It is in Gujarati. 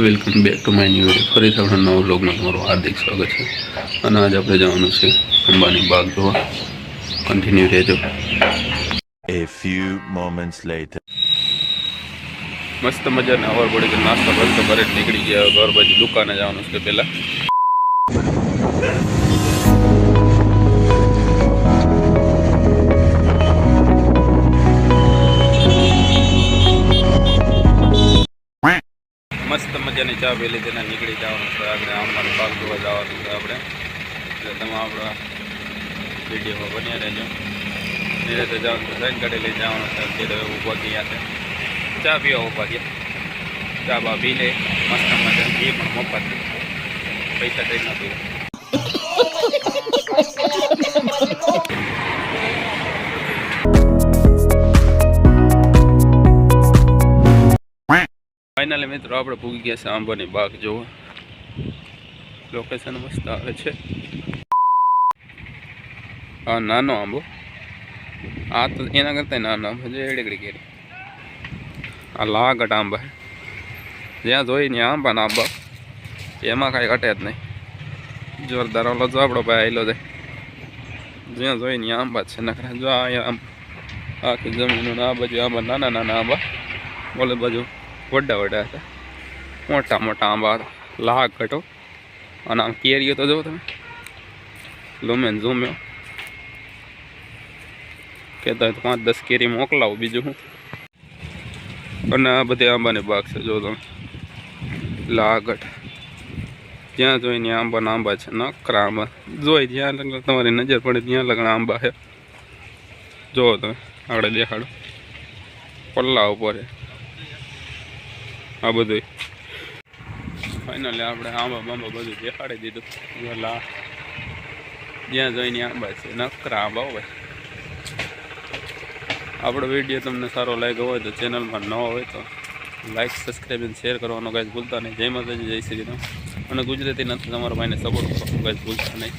Welcome back to my new ફરી આપણા નવા વ્લોગમાં તમારું હાર્દિક સ્વાગત છે. અને આજે આપણે જવાનું છે અંબાની બાગ જોવા. કન્ટિન્યુ રહેજો. A few moments later. મસ્ત મજાના અવર પડી કે નાસ્તા ઘરે જ નીકળી ગયા. ઘર બાજુ દુકાને જવાનું છે પહેલાં. મસ્ત મજાની ચા પી લીધી ને નીકળી જવાનું છે. આપણે આંબાનો પાક જોવા જવાનું છે આપણે. એટલે તમે આપણા વિડીયોમાં બન્યા રહેજો. ધીરે તો જવાનું છે સાઈન કાઢી લઈ જવાનું છે. અત્યારે ઊભા ગયા છે. ચા પીવા ઊભા ગયા ચા બા પી લે. મસ્ત મજાની એ પણ મફત. પૈસા કઈ ના પીવા ફાઇનલી મિત્રો, આપણે ભૂગી ગયા છે આંબાની બાગ જોવા લોકેશન મસ્ત આવે છે. હા નાનો આંબો. આ તો એના કરતાં નાનો આંબો જે એડેકડી કેરી. આ લાગટ આંબા જ્યાં જોઈ આંબા ના આંબા. એમાં કાંઈ ઘટે જ નહીં. જોરદાર ઓલો જો આપણો ભાઈ આવેલો જાય જ્યાં જોઈ ત્યાં આંબા છે. નખરા જો આ આમ આખી જમીન આ બાજુ આંબા, નાના નાના આંબા. બોલે બાજુ વડા વડા હતા. મોટા મોટા આંબા હતા. લાગ ઘટો અને આમ કેરીઓ તો જુઓ તમે. લુમેન ઝૂમ્યો. કહેતા હોય તો પાંચ દસ કેરી મોકલાવો બીજું હું. અને આ બધી આંબાની બાગ છે જો તમે. લાગટ જ્યાં જોઈને આંબાના આંબા છે. નકરા આંબા. જોઈ જ્યાં લગ્ન, તમારી નજર પડે ત્યાં લગ્ન આંબા છે. જુઓ તમે. આગળ દેખાડો. પલ્લા ઉપર આ બધું ફાઇનલી આપણે આંબા બાંબા બધું દેખાડી દીધું. જો લા જ્યાં જઈને આંબા છે. નકરા આંબા હોય આપણો વીડિયો તમને સારો લાગ્યો હોય તો ચેનલમાં ન હોય તો લાઈક સબસ્ક્રાઈબ અને શેર કરવાનો કાંઈ ભૂલતા નહીં. જય માતાજી, જય શ્રી રામ અને ગુજરાતી નથી, તમારા ભાઈને સપોર્ટ કરવાનો કાંઈ ભૂલતા નહીં.